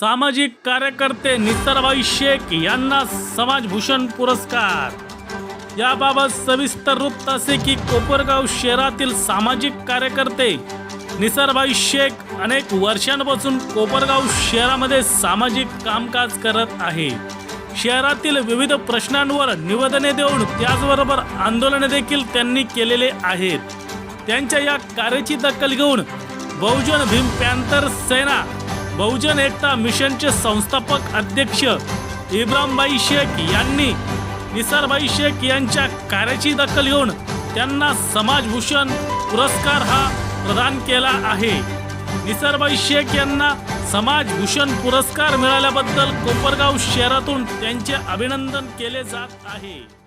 सामाजिक कार्यकर्ते निसरबाई शेख यांना समाजभूषण पुरस्कार. याबाबत सविस्तर वृत्त असे की कोपरगाव शहरातील सामाजिक कार्यकर्ते निसरबाई शेख अनेक वर्षांपासून कोपरगाव शहरामध्ये सामाजिक कामकाज करत आहे. शहरातील विविध प्रश्नांवर निवेदने देऊन त्याचबरोबर आंदोलने देखील त्यांनी केलेले आहेत. त्यांच्या या कार्याची दखल घेऊन बहुजन भीम पॅन्थर सेना बहुजन एकता मिशनचे संस्थापक अध्यक्ष इब्रामबाई शेख यांनी निसारबाई शेख यांच्या कार्याची दखल घेऊन त्यांना समाजभूषण पुरस्कार हा प्रदान केला आहे. निसारबाई शेख यांना समाजभूषण पुरस्कार मिळाल्याबद्दल कोपरगाव शहरातून त्यांचे अभिनंदन केले जात आहे.